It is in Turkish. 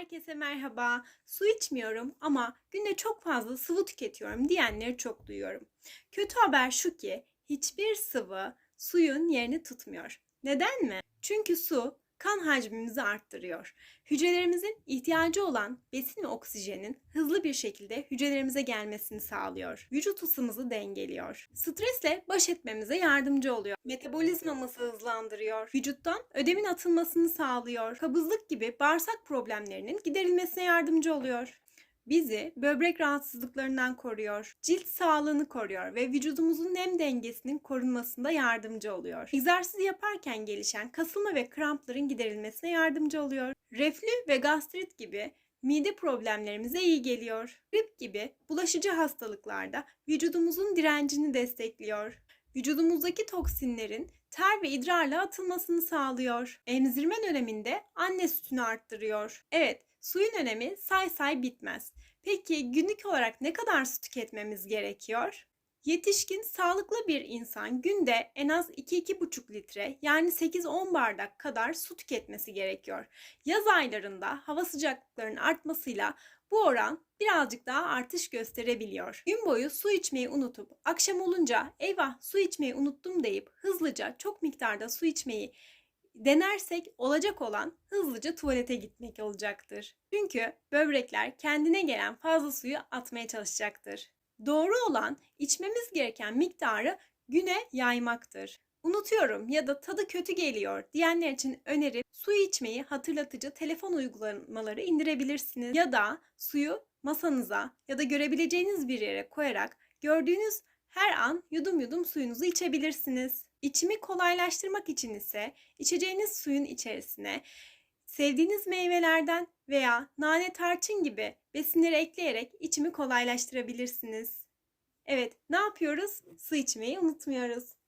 Herkese merhaba. Su içmiyorum ama günde çok fazla sıvı tüketiyorum diyenleri çok duyuyorum. Kötü haber şu ki hiçbir sıvı suyun yerini tutmuyor. Neden mi? Çünkü su kan hacmimizi arttırıyor. Hücrelerimizin ihtiyacı olan besin ve oksijenin hızlı bir şekilde hücrelerimize gelmesini sağlıyor. Vücut ısımızı dengeliyor. Stresle baş etmemize yardımcı oluyor. Metabolizmamızı hızlandırıyor. Vücuttan ödemin atılmasını sağlıyor. Kabızlık gibi bağırsak problemlerinin giderilmesine yardımcı oluyor. Bizi böbrek rahatsızlıklarından koruyor, cilt sağlığını koruyor ve vücudumuzun nem dengesinin korunmasında yardımcı oluyor. Egzersiz yaparken gelişen kasılma ve krampların giderilmesine yardımcı oluyor. Reflü ve gastrit gibi mide problemlerimize iyi geliyor. Grip gibi bulaşıcı hastalıklarda vücudumuzun direncini destekliyor. Vücudumuzdaki toksinlerin ter ve idrarla atılmasını sağlıyor. Emzirme döneminde anne sütünü arttırıyor. Evet, suyun önemi say say bitmez. Peki günlük olarak ne kadar su tüketmemiz gerekiyor? Yetişkin sağlıklı bir insan günde en az 2-2,5 litre yani 8-10 bardak kadar su tüketmesi gerekiyor. Yaz aylarında hava sıcaklıklarının artmasıyla bu oran birazcık daha artış gösterebiliyor. Gün boyu su içmeyi unutup akşam olunca eyvah su içmeyi unuttum deyip hızlıca çok miktarda su içmeyi denersek olacak olan hızlıca tuvalete gitmek olacaktır. Çünkü böbrekler kendine gelen fazla suyu atmaya çalışacaktır. Doğru olan içmemiz gereken miktarı güne yaymaktır. Unutuyorum ya da tadı kötü geliyor diyenler için önerim su içmeyi hatırlatıcı telefon uygulamaları indirebilirsiniz. Ya da suyu masanıza ya da görebileceğiniz bir yere koyarak gördüğünüz her an yudum yudum suyunuzu içebilirsiniz. İçimi kolaylaştırmak için ise içeceğiniz suyun içerisine sevdiğiniz meyvelerden veya nane tarçın gibi besinleri ekleyerek içimi kolaylaştırabilirsiniz. Evet, ne yapıyoruz? Su içmeyi unutmuyoruz.